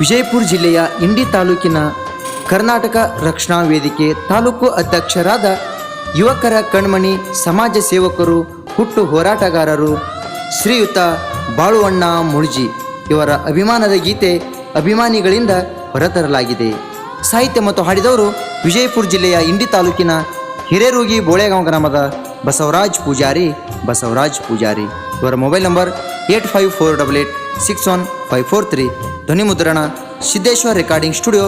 ವಿಜಯಪುರ ಜಿಲ್ಲೆಯ ಇಂಡಿ ತಾಲೂಕಿನ ಕರ್ನಾಟಕ ರಕ್ಷಣಾ ವೇದಿಕೆ ತಾಲೂಕು ಅಧ್ಯಕ್ಷರಾದ ಯುವಕರ ಕಣ್ಮಣಿ ಸಮಾಜ ಸೇವಕರು, ಹುಟ್ಟು ಹೋರಾಟಗಾರರು ಶ್ರೀಯುತ ಬಾಳುವಣ್ಣ ಮುಳ್ಜಿ ಇವರ ಅಭಿಮಾನದ ಗೀತೆ ಅಭಿಮಾನಿಗಳಿಂದ ಹೊರತರಲಾಗಿದೆ. ಸಾಹಿತ್ಯ ಮತ್ತು ಹಾಡಿದವರು ವಿಜಯಪುರ ಜಿಲ್ಲೆಯ ಇಂಡಿ ತಾಲೂಕಿನ ಹಿರೇರೂಗಿ ಬೋಳೆಗಾಂವ್ ಗ್ರಾಮದ ಬಸವರಾಜ್ ಪೂಜಾರಿ ಬಸವರಾಜ್ ಪೂಜಾರಿ. ಇವರ mobile number eight five four double eight six one five four three. ಧ್ವನಿ ಮುದ್ರಣ ಸಿದ್ದೇಶ್ವರ್ ರೆಕಾರ್ಡಿಂಗ್ ಸ್ಟುಡಿಯೋ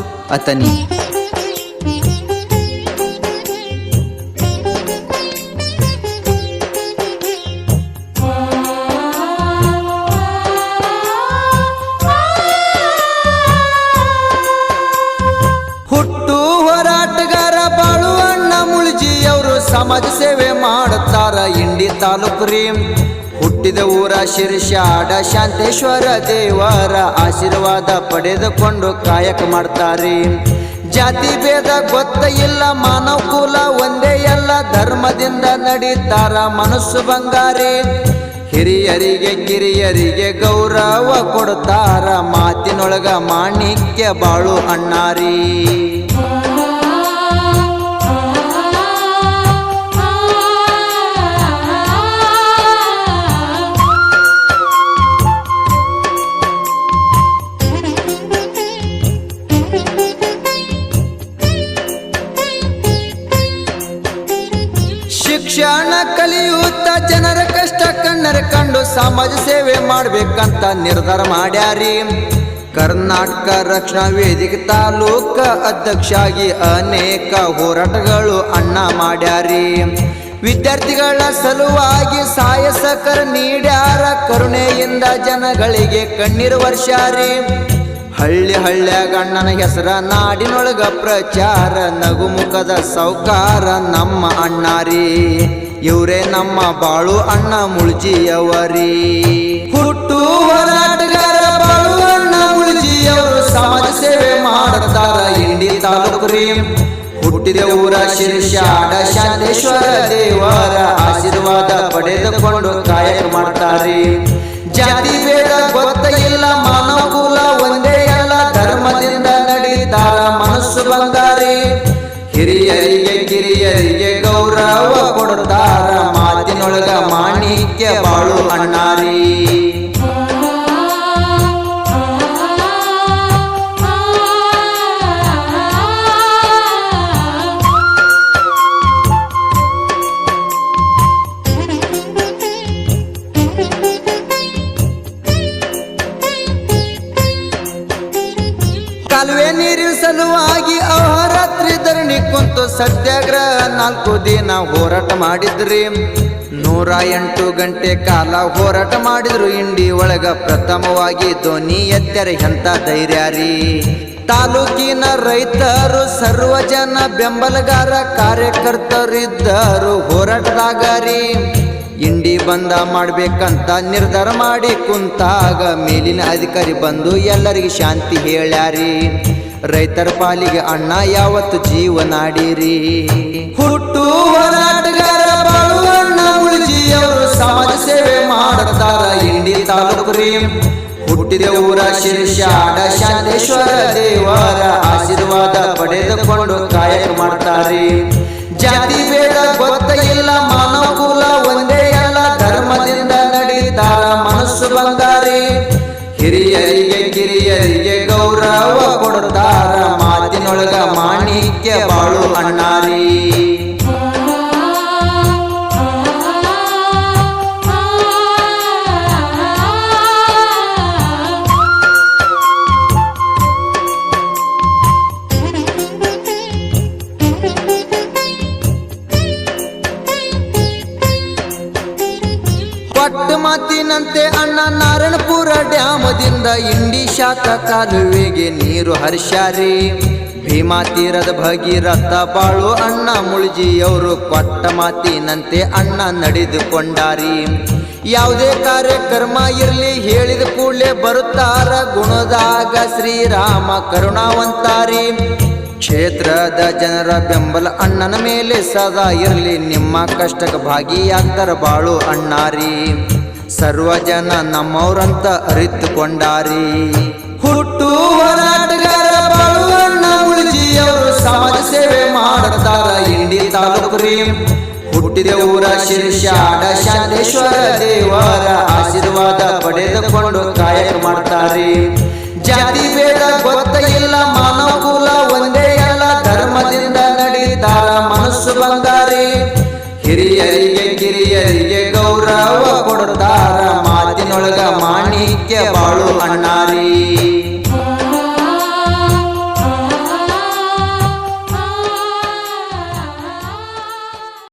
ಅವರು ಸಮಾಜ ಸೇವೆ ಮಾಡುತ್ತಾರ ಇಂಡಿ ತಾಲೂಕು ರೀ. ಹುಟ್ಟಿದ ಊರ ಶಿರ್ಷಾಡ ಶಾಂತೇಶ್ವರ ದೇವರ ಆಶೀರ್ವಾದ ಪಡೆದುಕೊಂಡು ಕಾಯಕ ಮಾಡ್ತಾರೆ. ಜಾತಿ ಭೇದ ಗೊತ್ತ ಇಲ್ಲ, ಮಾನವ ಕುಲ ಒಂದೇ ಎಲ್ಲ ಧರ್ಮದಿಂದ ನಡೀತಾರ ಮನಸ್ಸು ಬಂಗಾರಿ. ಹಿರಿಯರಿಗೆ ಕಿರಿಯರಿಗೆ ಗೌರವ ಕೊಡ್ತಾರ, ಮಾತಿನೊಳಗ ಮಾಣಿಕ್ಯ ಬಾಳು ಅಣ್ಣಾರಿ. ಶಿಕ್ಷಣ ಕಲಿಯುತ್ತ ಜನರ ಕಷ್ಟ ಕಣ್ಣರ ಕಂಡು ಸಮಾಜ ಸೇವೆ ಮಾಡ್ಬೇಕಂತ ನಿರ್ಧಾರ ಮಾಡ್ಯಾರಿ. ಕರ್ನಾಟಕ ರಕ್ಷಣಾ ವೇದಿಕೆ ತಾಲೂಕ ಅಧ್ಯಕ್ಷಾಗಿ ಅನೇಕ ಹೋರಾಟಗಳು ಅಣ್ಣ ಮಾಡ್ಯಾರಿ. ವಿದ್ಯಾರ್ಥಿಗಳ ಸಲುವಾಗಿ ಸಹಾಯ ಸಹಕಾರ ನೀಡ್ಯಾರ. ಕರುಣೆಯಿಂದ ಜನಗಳಿಗೆ ಕಣ್ಣೀರು ವರ್ಷಾರಿ ಹಳ್ಳಿ ಹಳ್ಳ್ಯಾಗ ಅಣ್ಣನ ಹೆಸರ ನಾಡಿನೊಳಗ ಪ್ರಚಾರ, ನಗುಮುಖದ ಸೌಕಾರ ನಮ್ಮ ಅಣ್ಣಾರಿ. ಇವರೇ ನಮ್ಮ ಬಾಳು ಅಣ್ಣ ಮುಳ್ಜಿಯವರಿ. ಹುಟ್ಟು ಹೋರಾಟಗಾರ ಬಾಳು ಅಣ್ಣ ಮುಳ್ಜಿಯವರು ಸಮಾಜ ಸೇವೆ ಮಾಡುತ್ತಾರ ಇಂಡಿ ತಾಲೂಕು ಹುಟ್ಟಿದ ಊರ ಶಿರ್ಷಾಡ ಶಾಂತೇಶ್ವರ ದೇವರ ಆಶೀರ್ವಾದ ಪಡೆದುಕೊಂಡು ಕಾಯಕ ಮಾಡ್ತಾರೆ. ಜಾತಿ ಕೊಡ್ತಾರ ಮಾತಿನೊಳಗ ಮಾಣಿಕ್ಯ ಬಾಳು ಅಣ್ಣಾರಿ. ಕಾಲುವೆ ನೀರಿನ ಸಲುವಾಗಿ ಅಹರಾತ್ರಿ ಧರಣಿ ಕುಂತು ಸತ್ಯಾಗ್ರಹ ನಾಲ್ಕು ದಿನ ಹೋರಾಟ ಮಾಡಿದ್ರಿ. ನೂರ ಎಂಟು ಗಂಟೆ ಕಾಲ ಹೋರಾಟ ಮಾಡಿದ್ರು. ಇಂಡಿ ಒಳಗ ಪ್ರಥಮವಾಗಿ ಧ್ವನಿ ಎತ್ತರೆ ಎಂತ ಧೈರ್ಯ ರೀ. ತಾಲೂಕಿನ ರೈತರು ಸರ್ವ ಜನ ಬೆಂಬಲಗಾರ ಕಾರ್ಯಕರ್ತರಿದ್ದರು. ಹೋರಾಟದಾಗ ರೀ. ಇಂಡಿ ಬಂದ ಮಾಡ್ಬೇಕಂತ ನಿರ್ಧಾರ ಮಾಡಿ ಕುಂತಾಗ ಮೇಲಿನ ಅಧಿಕಾರಿ ಬಂದು ಎಲ್ಲರಿಗೆ ಶಾಂತಿ ಹೇಳ್ಯಾರಿ. ರೈತರ ಪಾಲಿಗೆ ಅಣ್ಣ, ಯಾವತ್ತು ಜೀವನಾಡಿರಿ ಹುಟ್ಟು ಹೋರಾಟಗಾರ ಬಾಳುವಣ್ಣ ಅವರು ಸಮಾಜ ಸೇವೆ ಮಾಡುತ್ತಾರ ಇಂಡಿ ತಾಲೂಕು ಹುಟ್ಟಿದ ಊರ ಶಿರ್ಷಾಡ ಶಾಂತೇಶ್ವರ ದೇವರ ಆಶೀರ್ವಾದ ಪಡೆದುಕೊಂಡು ಕಾಯಕ ಮಾಡ್ತಾರೆ ಜಾತಿ ಮಾಣಿಕ್ಯ ಬಾಳು ಅಣ್ಣಾರಿ ಮಾತಿನಂತೆ ಅಣ್ಣ ನಾರಾಯಣಪುರ ಡ್ಯಾಮದಿಂದ ಇಂಡಿ ಶಾಖ ಕಾಲುವೆಗೆ ನೀರು ಹರ್ಷಾರಿ ಭೀಮಾ ತೀರದ ಭಗೀರಥ ಬಾಳು ಅಣ್ಣ ಮುಳ್ಜಿಯವರು ಕೊಟ್ಟ ಮಾತಿನಂತೆ ಅಣ್ಣ ನಡೆದುಕೊಂಡಾರಿ. ಯಾವುದೇ ಕಾರ್ಯಕ್ರಮ ಇರಲಿ ಹೇಳಿದ ಕೂಡಲೇ ಬರುತ್ತಾರ ಗುಣದಾಗ ಶ್ರೀರಾಮ ಕರುಣಾವಂತಾರಿ. ಕ್ಷೇತ್ರದ ಜನರ ಬೆಂಬಲ ಅಣ್ಣನ ಮೇಲೆ ಸದಾ ಇರಲಿ ನಿಮ್ಮ ಕಷ್ಟಕ್ಕೆ ಭಾಗಿಯಾಗ್ತಾರ ಬಾಳು ಅಣ್ಣಾರಿ. ಸರ್ವ ಜನ ನಮ್ಮವ್ರಂತ ಅರಿತುಕೊಂಡಾರಿ. ಹುಟ್ಟು ಸಮಾಜ ಸೇವೆ ಮಾಡುತ್ತಾರ ಇಂಡಿ ತಾಲೂಕು ಹುಟ್ಟಿದ ಊರ ಶಿರ್ಷಾಡ ಶಾಂತೇಶ್ವರ ದೇವರ ಆಶೀರ್ವಾದ ಪಡೆದುಕೊಂಡು ಕಾಯಕ ಮಾಡ್ತಾರೆ ಜಾತಿ ಬೇಡ ಗೊತ್ತ